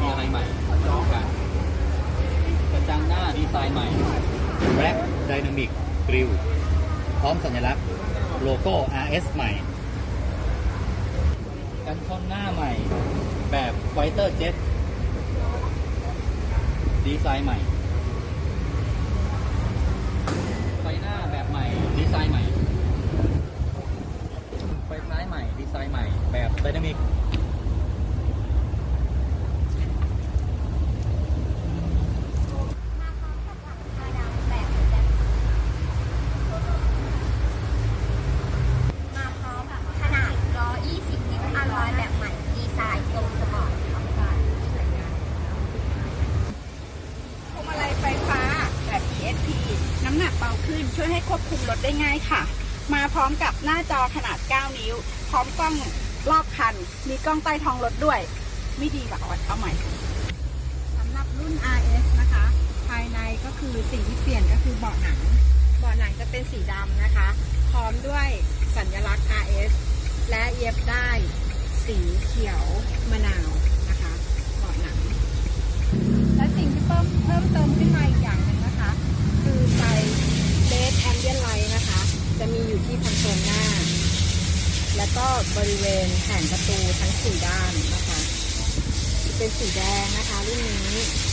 มีอะไรใหม่มาดูกันกระจังหน้าดีไซน์ใหม่ Black Dynamic Grill พร้อมสัญลักษณ์โลโก้ RS ใหม่ กันชนหน้าใหม่ แบบ Fighter Jet ดีไซน์ใหม่ ไฟหน้าแบบใหม่ ดีไซน์ใหม่ ไฟท้ายใหม่ ดีไซน์ใหม่ แบบไดนามิก มาพร้อมกับขนาด 120 นิ้วอลลอยแบบใหม่ ดีไซน์ทรงสปอร์ตครับ พวงมาลัยไฟฟ้าแบบ ESP น้ำหนัก เบาขึ้น ช่วยให้ควบคุมรถได้ง่ายค่ะ มาพร้อมกับหน้าจอขนาด 9 นิ้ว พร้อมกล้องรอบคัน มีกล้องใต้ท้องรถด้วย ไม่ดีแบบเอาเอาใหม่สำหรับรุ่น RS นะคะ ภายในก็คือสิ่งที่เปลี่ยนก็คือเบาะหนังเบาะหนังจะเป็นสีดำนะคะ พร้อมด้วยสัญลักษณ์ RS และเย็บได้ สีเขียวมะนาวนะคะ เบาะหนัง และสิ่งที่เพิ่มเพิ่มเติมขึ้นมาอีกอย่างหนึ่งนะคะ คือไฟเลดแอมเบียนไลท์นะคะ จะมีอยู่ที่คอนโซลหน้า แล้วก็บริเวณแผ่นประตูทั้งสี่ด้านนะคะ เป็นสีแดงนะคะรุ่นนี้